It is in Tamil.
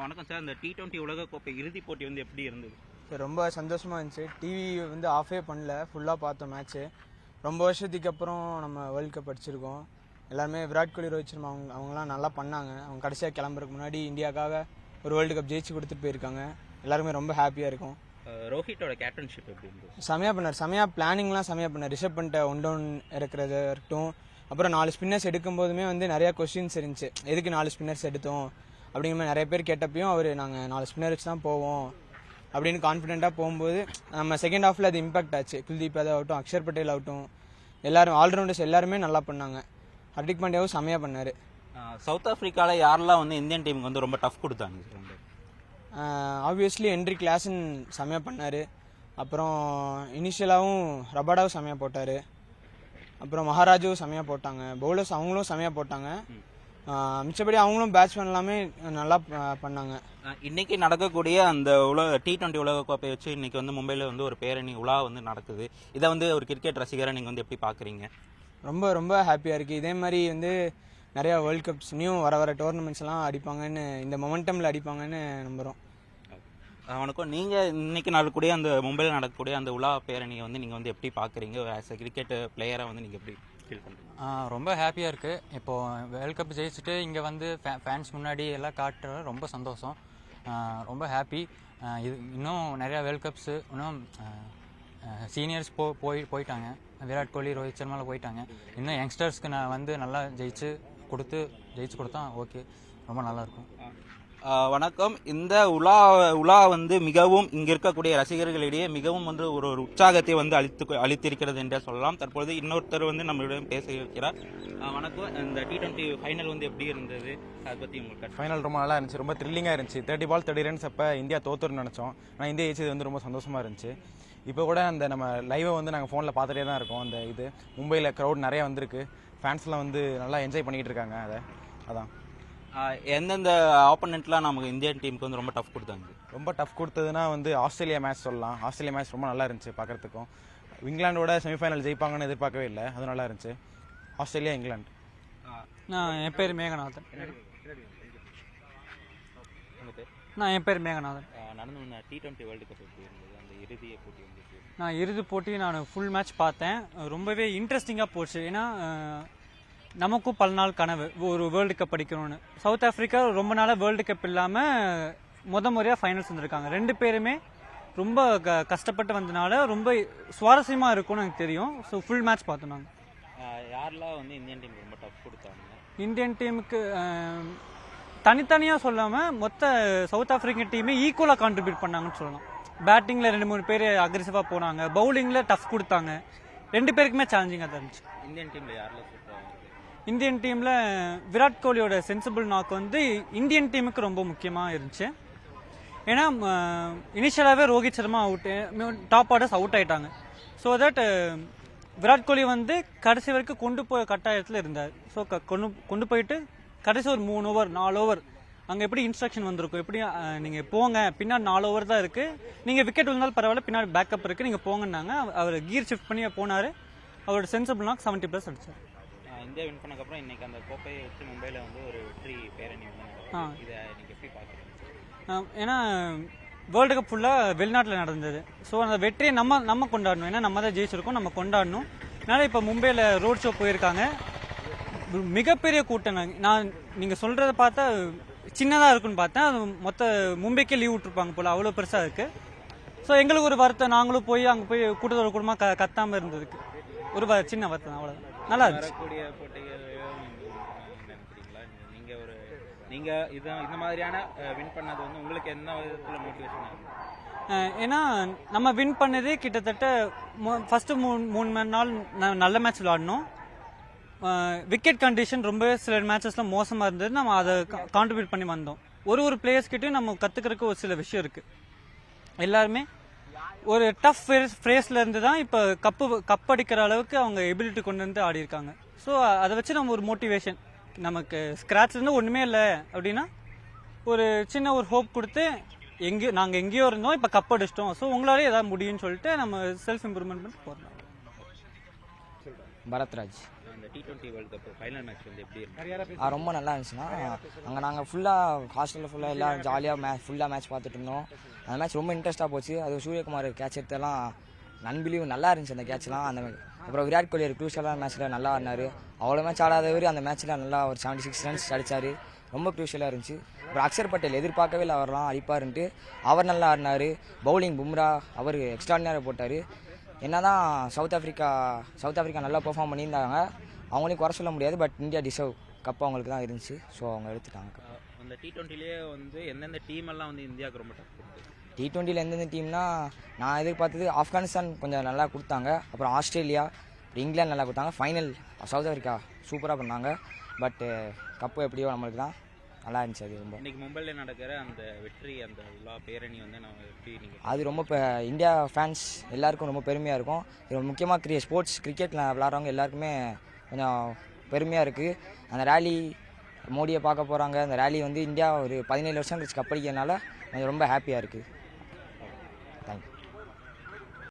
வணக்கம் சார். இந்த டி டுவெண்ட்டி உலகக்கோப்பை இறுதிப் போட்டி வந்து எப்படி இருந்தது? சார் ரொம்ப சந்தோஷமாக இருந்துச்சு. டிவி வந்து ஆஃபே பண்ணல. ஃபுல்லாக பார்த்தோம் மேட்ச்சு ரொம்ப வருஷத்துக்கு அப்புறம் நம்ம வேர்ல்ட் கப் அடிச்சிருக்கோம். எல்லாருமே விராட் கோலி ரோஹித் சர்மா அவங்க அவங்களாம் நல்லா பண்ணாங்க. அவங்க கடைசியாக கிளம்புறதுக்கு முன்னாடி இந்தியாவுக்காக ஒரு வேர்ல்டு கப் ஜெயிச்சு கொடுத்துட்டு போயிருக்காங்க. எல்லாருமே ரொம்ப ஹாப்பியாக இருக்கும். ஆ, ரோஹித்தோட கேப்டன்ஷிப் எப்படி இருந்தது? செமையாக பண்ணார். செமையாக பிளானிங்லாம் செமையாக பண்ணார். ரிஷப் பண்ணிட்ட ஒன் டவுன் இறக்குறது இருக்கட்டும். அப்புறம் நாலு ஸ்பின்னர்ஸ் எடுக்கும் போதுமே வந்து நிறையா கொஸ்டின்ஸ் இருந்துச்சு. எதுக்கு நாலு ஸ்பின்னர்ஸ் எடுத்தோம்? அப்படிங்கிற மாதிரி நிறைய பேர் கேட்டப்பையும் அவர் நாங்கள் நாலு ஸ்பின்னர் வச்சு தான் போவோம். அப்படின்னு கான்ஃபிடென்ட்டாக போகும்போது நம்ம செகண்ட் ஹாஃபில் அது இம்பாக்ட் ஆச்சு. குல்தீப் யாதவ் ஆகட்டும் அக்ஷர் பட்டேல் ஆகட்டும் எல்லாரும் ஆல்ரவுண்டர்ஸ் எல்லாருமே நல்லா பண்ணாங்க. ஹர்திக் பாண்டியாவும் செமையாக பண்ணார். சவுத் ஆப்பிரிக்கால யாரெல்லாம் வந்து இந்தியன் டீமுக்கு வந்து ரொம்ப டஃப் கொடுத்தாங்க? ஆப்வியஸ்லி என்ட்ரி கிளாஸன் செமையாக பண்ணார். அப்புறம் இனிஷியலாகவும் ரபாடாவும் செமையாக போட்டார். அப்புறம் மகாராஜுவும் செமையாக போட்டாங்க. பவுலர்ஸ் அவங்களும் செமையாக போட்டாங்க. மிச்சபடி அவங்களும் பேட்ஸ்மேன் எல்லாமே நல்லா பண்ணாங்க. ஆ, இன்னைக்கு நடக்கக்கூடிய அந்த உலக டி டுவெண்ட்டி உலகக்கோப்பை வச்சு இன்னைக்கு வந்து மும்பையில் வந்து ஒரு பேரணி உலா வந்து நடக்குது. இதை வந்து ஒரு கிரிக்கெட் ரசிகரை நீங்கள் வந்து எப்படி பார்க்குறீங்க? ரொம்ப ரொம்ப ஹாப்பியாக இருக்குது இதே மாதிரி வந்து நிறையா வேர்ல்ட் கப்ஸ் நியூ வர வர டோர்னமெண்ட்ஸ் எல்லாம் அடிப்பாங்கன்னு இந்த மொமெண்டமில் அடிப்பாங்கன்னு நம்புகிறோம் வணக்கம். நீங்கள் இன்னைக்கு நடக்கக்கூடிய அந்த மும்பையில் நடக்கக்கூடிய அந்த உலா பேரணியை வந்து நீங்கள் வந்து எப்படி பார்க்குறீங்க? ஆஸ் அ கிரிக்கெட் பிளேயரை வந்து நீங்கள் எப்படி ஃபீல் பண்ணுறீங்க ரொம்ப ஹாப்பியாக இருக்குது இப்போது வேர்ல்ட் கப் ஜெயிச்சுட்டு இங்கே வந்து ஃபே ஃபேன்ஸ் முன்னாடி எல்லாம் காட்டுற ரொம்ப சந்தோஷம். ரொம்ப ஹாப்பி இது இன்னும் நிறையா வேர்ல்ட் கப்ஸு இன்னும் சீனியர்ஸ் போ போய் போயிட்டாங்க. விராட் கோலி ரோஹித் சர்மாலாம் போயிட்டாங்க. இன்னும் யங்ஸ்டர்ஸ்க்கு நான் வந்து நல்லா ஜெயிச்சு கொடுத்து ஜெயிச்சு கொடுத்தா ஓகே ரொம்ப நல்லாயிருக்கும் வணக்கம். இந்த உலா உலா வந்து மிகவும் இங்கே இருக்கக்கூடிய ரசிகர்களிடையே மிகவும் வந்து ஒரு ஒரு உற்சாகத்தை வந்து அளித்து அளித்திருக்கிறது என்றே சொல்லலாம். தற்பொழுது இன்னொருத்தர் வந்து நம்மளிடம் பேச இருக்கிறார். வணக்கம். இந்த டி டுவெண்ட்டி ஃபைனல் வந்து எப்படி இருந்தது? அதை பற்றி உங்களுக்கு ஃபைனல் ரொம்ப நல்லா இருந்துச்சு. ரொம்ப த்ரில்லிங்காக இருந்துச்சு. தேர்ட்டி பால் தேர்ட்டி ரன்ஸ் அப்போ இந்தியா தோத்துருன்னு நினச்சோம். ஆனால் இந்தியா ஜெயிச்சது வந்து ரொம்ப சந்தோஷமாக இருந்துச்சு. இப்போ கூட அந்த நம்ம லைவை வந்து நாங்கள் ஃபோனில் பார்த்துட்டே தான் இருக்கோம். அந்த இது. மும்பையில் க்ரௌட் நிறைய வந்திருக்கு. ஃபேன்ஸ்லாம் வந்து நல்லா என்ஜாய் பண்ணிக்கிட்டு இருக்காங்க. அதை அதான். எந்தெந்த ஆப்போனண்ட்லாம் நமக்கு இந்தியன் டீமுக்கு வந்து ரொம்ப டஃப் கொடுத்தாங்க? ரொம்ப டஃப் கொடுத்ததுன்னா வந்து ஆஸ்திரேலியா மேட்ச் சொல்லலாம். ஆஸ்திரேலியா மேட்ச் ரொம்ப நல்லா இருந்துச்சு பார்க்குறதுக்கும். இங்கிலாண்டோட செமிஃபைனல் ஜெயிப்பாங்கன்னு எதிர்பார்க்கவே இல்லை. அது நல்லா இருந்துச்சு. Australia England. நான் என் பேர் மேகநாதன்? நான் என் பேர் மேகநாதன். நடந்து டி டுவெண்ட்டி வேர்ல்டு கப் எப்படி இருந்தது? அந்த இறுதிய போட்டி வந்து? நான் இறுதி போட்டி நான் ஃபுல் மேட்ச் பார்த்தேன். ரொம்பவே இன்ட்ரெஸ்டிங்காக போச்சு. ஏன்னா நமக்கும் பல நாள் கனவு ஒரு வேர்ல்டு கப் அடிக்கணும்னு. சவுத் ஆஃப்ரிக்கா ரொம்ப நாளாக வேர்ல்டு கப் இல்லாமல் முத முறையாக ஃபைனல்ஸ் வந்திருக்காங்க. ரெண்டு பேருமே ரொம்ப க கஷ்டப்பட்டு வந்தனால ரொம்ப சுவாரஸ்யமாக இருக்கும்னு எனக்கு தெரியும். ஸோ ஃபுல் மேட்ச் பார்த்தோம் நாங்கள் யாரெல்லாம் வந்து இந்தியன் டீமுக்கு ரொம்ப டஃப் கொடுத்தாங்க? இந்தியன் டீமுக்கு தனித்தனியாக சொல்லாமல் மொத்த சவுத் ஆப்பிரிக்கன் டீமே ஈக்குவலாக கான்ட்ரிபியூட் பண்ணாங்கன்னு சொல்லலாம். பேட்டிங்கில் ரெண்டு மூணு பேர் அக்ரெசிவாக போனாங்க. பவுலிங்கில் டஃப் கொடுத்தாங்க. ரெண்டு பேருக்குமே சேலஞ்சிங்காக தான் இருந்துச்சு. இந்தியன் டீம்ல யாரெல்லாம் இந்தியன் டீமில் விராட் கோலியோட சென்சிபிள் நாக் வந்து இந்தியன் டீமுக்கு ரொம்ப முக்கியமாக இருந்துச்சு. ஏன்னா இனிஷியலாகவே Rohit Sharma out top orders out ஆகிட்டாங்க ஸோ தட் விராட் கோலி வந்து கடைசி வரைக்கும் கொண்டு போய் கட்டாயத்தில் இருந்தார். ஸோ கொண்டு கொண்டு போயிட்டு கடைசி ஒரு மூணு ஓவர் நாலு ஓவர் அங்கே எப்படி இன்ஸ்ட்ரக்ஷன் வந்திருக்கும்? எப்படி நீங்கள் போங்க பின்னாடி நாலு ஓவர் தான் இருக்குது நீங்கள் விக்கெட் விழுந்தாலும் பரவாயில்ல பின்னாடி பேக்கப் இருக்குது நீங்கள் போங்கன்னாங்க. அவர் கீர் ஷிஃப்ட் பண்ணி போனார். அவரோட சென்சிபிள் நாக் செவன்ட்டி ப்ளஸ் அடித்தார் இந்தியா வின் பண்ணக்கப்புறம் இன்னைக்கு அந்த கோப்பையை வச்சு மும்பையில் வந்து ஒரு வெற்றி பேரணி வந்து. இதை நீங்கள் எப்படி பார்க்குறீங்க? ஏன்னா வேர்ல்டு கப் ஃபுல்லாக வெளிநாட்டில் நடந்தது. ஸோ அந்த வெற்றியை நம்ம நம்ம கொண்டாடணும். ஏன்னா நம்ம தான் ஜெயிச்சிருக்கோம் நம்ம கொண்டாடணும். அதனால் இப்போ மும்பையில் ரோட் ஷோ போயிருக்காங்க. மிகப்பெரிய கூட்டம். நான் நீங்கள் சொல்கிறத பார்த்தா சின்னதாக இருக்குன்னு பார்த்தேன். அது மொத்த மும்பைக்கே லீவ் விட்டுருப்பாங்க போல். அவ்வளோ பெருசாக இருக்குது ஸோ எங்களுக்கு ஒரு வருத்தம். நாங்களும் போய் அங்கே போய் கூட்டத்தோட குடும்பமாக க கத்தாமல் இருந்ததுக்கு. ஒரு சின்ன வருத்தம் அவ்வளோதான் நல்லா வரக்கூடிய போட்டிகளையும் நினைக்கிறீங்களா? நீங்கள் ஒரு நீங்கள் இதான் இந்த மாதிரியான வின் பண்ணது வந்து உங்களுக்கு என்ன விதத்தில் மோட்டிவேஷன் ஆகும் ஏன்னா நம்ம வின் பண்ணதே கிட்டத்தட்ட ஃபர்ஸ்ட் மூணு மூணு மணி நாள் நல்ல மேட்ச் விளாடணும் விக்கெட் கண்டிஷன் ரொம்ப சில மேட்சஸ்ல மோசமாக இருந்தது. நம்ம அதை கான்ட்ரிபியூட் பண்ணி வந்தோம். ஒரு ஒரு பிளேயர்ஸ்கிட்டையும் நம்ம கற்றுக்கிறதுக்கு ஒரு சில விஷயம் இருக்கு. எல்லாருமே ஒரு டஃப் ஃப்ரேஸ்லேருந்து தான் இப்போ கப்பு கப் அடிக்கிற அளவுக்கு அவங்க எபிலிட்டி கொண்டு வந்து ஆடி இருக்காங்க ஸோ அதை வச்சு நம்ம ஒரு மோட்டிவேஷன் நமக்கு ஸ்க்ராட்ச்லேருந்து ஒன்றுமே இல்லை அப்படின்னா ஒரு சின்ன ஒரு ஹோப் கொடுத்து எங்கேயோ நாங்கள் எங்கேயோ இருந்தோம் இப்போ கப் அடிச்சிட்டோம். ஸோ உங்களாலே ஏதாவது முடியும்னு சொல்லிட்டு நம்ம செல்ஃப் இம்ப்ரூவ்மெண்ட் பண்ணி போகிறோம் Bharathraj. T twenty world cup final match வந்து எப்படி இருக்கு ஆ, ரொம்ப நல்லா இருந்துச்சுன்னா அங்கே நாங்கள் ஃபுல்லாக ஹாஸ்டலில் ஃபுல்லாக எல்லாம் ஜாலியாக மேட்ச் ஃபுல்லாக மேட்ச் பார்த்துட்டு இருந்தோம். அந்த மேட்ச் ரொம்ப இன்ட்ரெஸ்ட்டாக போச்சு. அது சூரியகுமார் கேட்ச் எடுத்தெல்லாம் நன்பிலியும் நல்லா இருந்துச்சு அந்த கேட்ச்லாம் அந்த அப்புறம் விராட் கோலி ஒரு க்ரூஷியலான மேட்ச்சில் நல்லா ஆடினார். அவ்வளோ மேட்ச் ஆடாதவர் அந்த மேட்ச்சில் நல்லா ஒரு செவன்ட்டி சிக்ஸ் ரன்ஸ் அடிச்சார். ரொம்ப க்ரூஷியலாக இருந்துச்சு. அப்புறம் அக்ஷர் பட்டேல் எதிர்பார்க்கவே இல்லை அவர்லாம் அடிப்பாருன்ட்டு. அவர் நல்லா ஆடினார். பவுலிங் பும்ரா அவர் எக்ஸ்ட்ராடினரியாக போட்டார். என்னதான் சவுத் ஆஃப்ரிக்கா சவுத் ஆஃப்ரிக்கா நல்லா பெர்ஃபார்ம் பண்ணியிருந்தாங்க. அவங்களையும் குறை சொல்ல முடியாது பட் இந்தியா டிசர்வ் கப் அவங்களுக்கு தான் இருந்துச்சு. ஸோ அவங்க எடுத்துட்டாங்க. அந்த டி டுவெண்ட்டிலேயே வந்து எந்தெந்த டீம் எல்லாம் வந்து இந்தியாவுக்கு ரொம்ப டஃப் டி டுவெண்ட்டியில் எந்தெந்த டீம்னா நான் எதிர்பார்த்தது ஆப்கானிஸ்தான் கொஞ்சம் நல்லா கொடுத்தாங்க. அப்புறம் ஆஸ்திரேலியா அப்புறம் இங்கிலாந்து நல்லா கொடுத்தாங்க. ஃபைனல் சவுத் ஆஃப்ரிக்கா சூப்பராக பண்ணாங்க. பட்டு கப்பு எப்படியோ நம்மளுக்கு தான் நல்லா இருந்துச்சு அது ரொம்ப. இன்னைக்கு மும்பையில் நடக்கிற அந்த வெற்றி அந்த விழா பேரணி வந்து நம்ம எப்படி நீங்கள் அது ரொம்ப இப்போ இந்தியா ஃபேன்ஸ் எல்லாருக்கும் ரொம்ப பெருமையாக இருக்கும். முக்கியமாக கிரி ஸ்போர்ட்ஸ் கிரிக்கெட்டில் விளாட்றவங்க எல்லாருக்குமே கொஞ்சம் பெருமையாக இருக்குது அந்த ரேலி மோடியை பார்க்க போகிறாங்க அந்த ரேலி வந்து இந்தியா ஒரு பதினேழு வருஷம் கழிச்சு கப்படிக்கிறதுனால கொஞ்சம் ரொம்ப ஹாப்பியாக இருக்குது